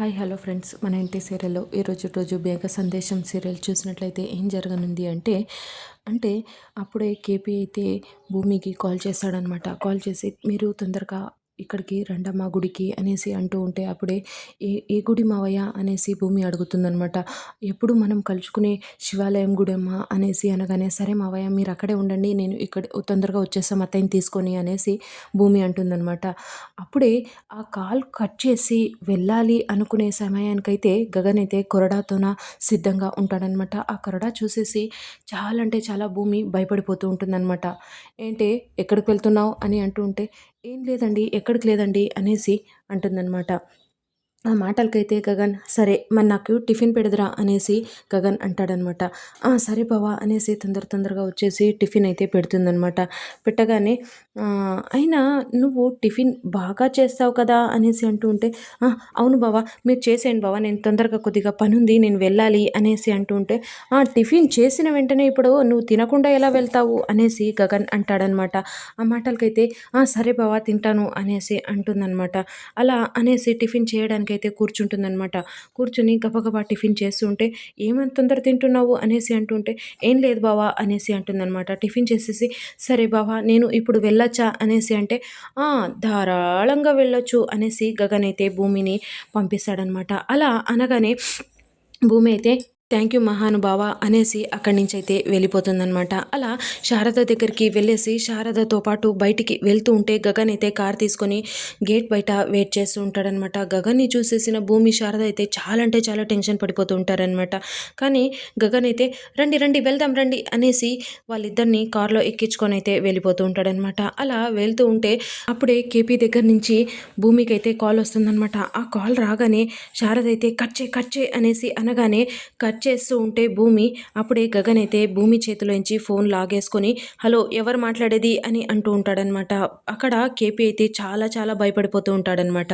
Hi hello friends. మన ఇంటి సీరియల్లో ఈరోజు రోజు బేగ సందేశం సీరియల్ చూసినట్లయితే ఏం జరగనుంది అంటే అంటే అప్పుడే కేపీ అయితే భూమికి కాల్ చేశాడనమాట కాల్ చేసి మీరు తొందరగా ఇక్కడికి రండమ్మా గుడికి అనేసి అంటూ ఉంటే అప్పుడే ఏ ఏ గుడి మావయ్య అనేసి భూమి అడుగుతుందనమాట ఎప్పుడు మనం కలుసుకునే శివాలయం గుడి అనేసి అనగానే సరే మావయ్య మీరు అక్కడే ఉండండి నేను ఇక్కడ తొందరగా వచ్చేస్తాం అత్తయ్యని తీసుకొని అనేసి భూమి అంటుందన్నమాట. అప్పుడే ఆ కాల్ కట్ చేసి వెళ్ళాలి అనుకునే సమయానికైతే గగన్ అయితే కొరడాతోన సిద్ధంగా ఉంటాడనమాట ఆ కొరడా చూసేసి చాలా అంటే చాలా భూమి భయపడిపోతూ ఉంటుందన్నమాట. ఏంటి ఎక్కడికి వెళ్తున్నావు అని అంటూ ఉంటే ఏం లేదండి ఎక్కడికి లేదండి అనేసి అంటుందన్నమాట. ఆ మాటలకైతే గగన్ సరే మరి నాకు టిఫిన్ పెడదురా అనేసి గగన్ అంటాడనమాట. సరే బావా అనేసి తొందర తొందరగా వచ్చేసి టిఫిన్ అయితే పెడుతుందనమాట. పెట్టగానే అయినా నువ్వు టిఫిన్ బాగా చేస్తావు కదా అనేసి అంటూ ఉంటే అవును బావా మీరు చేసేయండి బావా నేను తొందరగా కొద్దిగా పని ఉంది నేను వెళ్ళాలి అనేసి అంటూ ఉంటే ఆ టిఫిన్ చేసిన వెంటనే ఇప్పుడు నువ్వు తినకుండా ఎలా వెళ్తావు? అనేసి గగన్ అంటాడనమాట. ఆ మాటలకైతే సరే బావా తింటాను అనేసి అంటుందన్నమాట అలా అనేసి టిఫిన్ చేయడానికి అయితే కూర్చుంటుందన్నమాట. కూర్చుని గబగబా టిఫిన్ చేస్తుంటే ఏమంత తొందర తింటున్నావు? అనేసి అంటుంటే ఏం లేదు బావా అనేసి అంటుందన్నమాట. టిఫిన్ చేసేసి సరే బావా నేను ఇప్పుడు వెళ్ళొచ్చా? అనేసి అంటే ధారాళంగా వెళ్ళొచ్చు అనేసి గగన్ అయితే భూమిని పంపిస్తాడనమాట అలా అనగానే భూమి అయితే థ్యాంక్ యూ మహానుభావ అనేసి అక్కడి నుంచి అయితే వెళ్ళిపోతుందనమాట అలా శారద దగ్గరికి వెళ్ళేసి శారదతో పాటు బయటికి వెళ్తూ ఉంటే గగన్ అయితే కార్ తీసుకొని గేట్ బయట వెయిట్ చేస్తూ ఉంటాడనమాట గగన్ని చూసేసిన భూమి శారద అయితే చాలా అంటే చాలా టెన్షన్ పడిపోతూ ఉంటారనమాట కానీ గగన్ అయితే రండి రండి వెళ్దాం రండి అనేసి వాళ్ళిద్దరిని కార్లో ఎక్కించుకొని అయితే వెళ్ళిపోతూ ఉంటాడనమాట అలా వెళ్తూ ఉంటే అప్పుడే కేపీ దగ్గర నుంచి భూమికి అయితే కాల్ వస్తుందనమాట ఆ కాల్ రాగానే శారద అయితే కట్ చే కట్ చే అనేసి అనగానే కట్ చేస్తూ ఉంటే భూమి అప్పుడే గగన్ అయితే భూమి చేతిలోంచి ఫోన్ లాగేసుకొని హలో ఎవరు మాట్లాడేది? అని అంటూ ఉంటాడనమాట అక్కడ కేపీ అయితే చాలా చాలా భయపడిపోతూ ఉంటాడనమాట